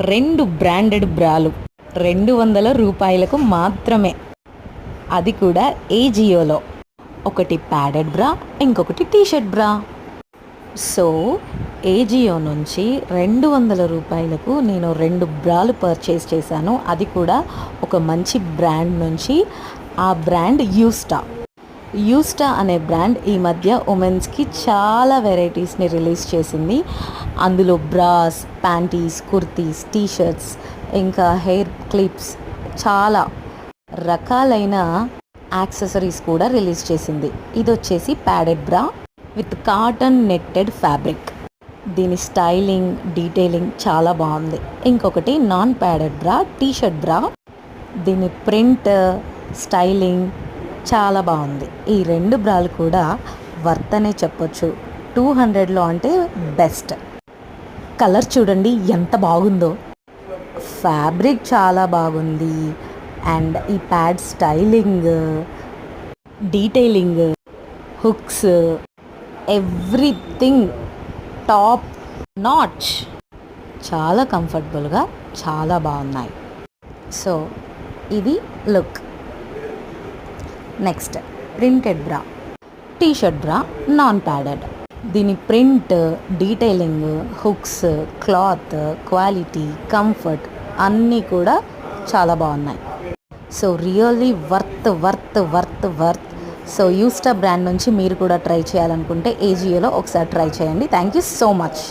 రెండు బ్రాండెడ్ బ్రాలు రెండు వందల రూపాయలకు మాత్రమే. అది కూడా ఏజియోలో ఒకటి ప్యాడెడ్ బ్రా ఇంకొకటి టీషర్ట్ బ్రా. సో ఏజియో నుంచి రెండు వందల రూపాయలకు నేను రెండు బ్రాలు పర్చేస్ చేశాను. అది కూడా ఒక మంచి బ్రాండ్ నుంచి. ఆ బ్రాండ్ యూస్టా. యూస్టా అనే బ్రాండ్ ఈ మధ్య ఉమెన్స్కి చాలా వెరైటీస్ని రిలీజ్ చేసింది. అందులో బ్రాస్ ప్యాంటీస్ కుర్తీస్ టీషర్ట్స్ ఇంకా హెయిర్ క్లిప్స్ చాలా రకాలైన యాక్సెసరీస్ కూడా రిలీజ్ చేసింది. ఇది వచ్చేసి padded bra with cotton netted fabric. దీని స్టైలింగ్ డీటెయిలింగ్ చాలా బాగుంది. ఇంకొకటి నాన్ ప్యాడెడ్ బ్రా టీషర్ట్ బ్రా. దీని ప్రింట్ స్టైలింగ్ చాలా బాగుంది. ఈ రెండు బ్రాలు కూడా వర్త్ అనే చెప్పొచ్చు. టూ హండ్రెడ్లో అంటే బెస్ట్. కలర్ చూడండి ఎంత బాగుందో. ఫ్యాబ్రిక్ చాలా బాగుంది. అండ్ ఈ pad styling detailing hooks everything top notch. చాలా కంఫర్టబుల్గా చాలా బాగున్నాయి. సో ఇది look. Next printed bra. T-shirt bra non padded. దీని print detailing hooks cloth quality comfort అన్నీ కూడా చాలా బాగున్నాయి. So really worth worth worth worth so యూస్టా brand నుంచి మీరు కూడా ట్రై చేయాలనుకుంటే ఏజియోలో ఒకసారి ట్రై చేయండి. Thank you so much